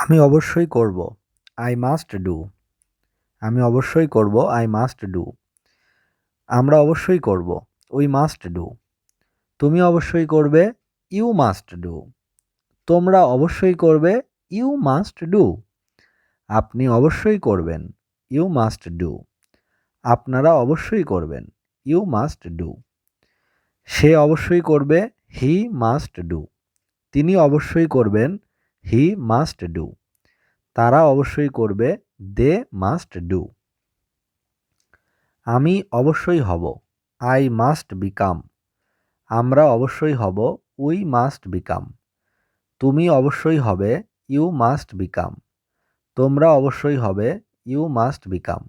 আমি অবশ্যই করব। আই মাস্ট ডু আমি অবশ্যই করব। আই মাস্ট ডু আমরা অবশ্যই করব। উই মাস্ট ডু তুমি অবশ্যই করবে। ইউ মাস্ট ডু তোমরা অবশ্যই করবে। ইউ মাস্ট ডু আপনি অবশ্যই করবেন। ইউ মাস্ট ডু আপনারা অবশ্যই করবেন। ইউ মাস্ট ডু সে অবশ্যই করবে। হি মাস্ট ডু তিনি অবশ্যই করবেন। হি মাস্ট ডু তারা অবশ্যই করবে দে মাস্ট ডু আমি অবশ্যই হব আই মাস্ট বিকাম আমরা অবশ্যই হব উই মাস্ট বিকাম তুমি অবশ্যই হবে ইউ মাস্ট বিকাম তোমরা অবশ্যই হবে ইউ মাস্ট বিকাম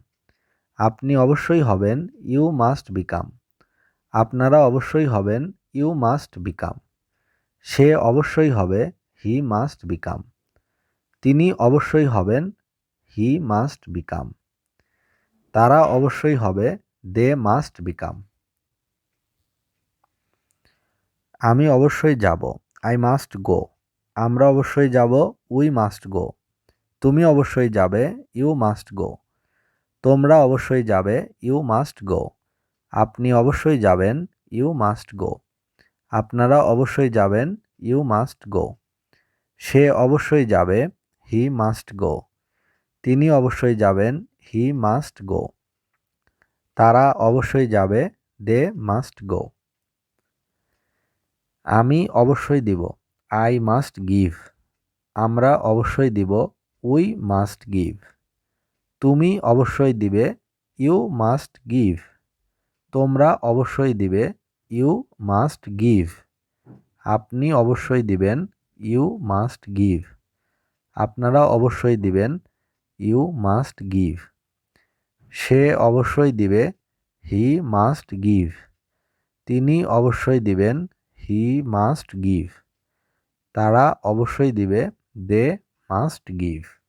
আপনি অবশ্যই হবেন ইউ মাস্ট বিকাম আপনারা অবশ্যই হবেন ইউ মাস্ট বিকাম সে অবশ্যই হবে হি মাস্ট বিকাম। তিনি অবশ্যই হবেন হি মাস্ট বিকাম। তারা অবশ্যই হবে দে মাস্ট বিকাম। আমি অবশ্যই যাব, আই মাস্ট গো। আমরা অবশ্যই যাব, উই মাস্ট গো। তুমি অবশ্যই যাবে, ইউ মাস্ট গো। তোমরা অবশ্যই যাবে, ইউ মাস্ট গো। আপনি অবশ্যই যাবেন, ইউ মাস্ট গো। আপনারা অবশ্যই যাবেন, ইউ মাস্ট গো। সে অবশ্যই যাবে, হি মাস্ট গো। তিনি অবশ্যই যাবেন, হি মাস্ট গো। তারা অবশ্যই যাবে, দে মাস্ট গো। আমি অবশ্যই দিব, আই মাস্ট গিভ। আমরা অবশ্যই দিব, উই মাস্ট গিভ। তুমি অবশ্যই দিবে, ইউ মাস্ট গিভ। তোমরা অবশ্যই দিবে, ইউ মাস্ট গিভ। আপনি অবশ্যই দিবেন ইউ মাস্ট গিভ। আপনারা অবশ্যই দিবেন, ইউ মাস্ট গিভ। সে অবশ্যই দিবে, হি মাস্ট গিভ। তিনি অবশ্যই দিবেন, হি মাস্ট গিভ। তারা অবশ্যই দিবে, দে মাস্ট গিভ।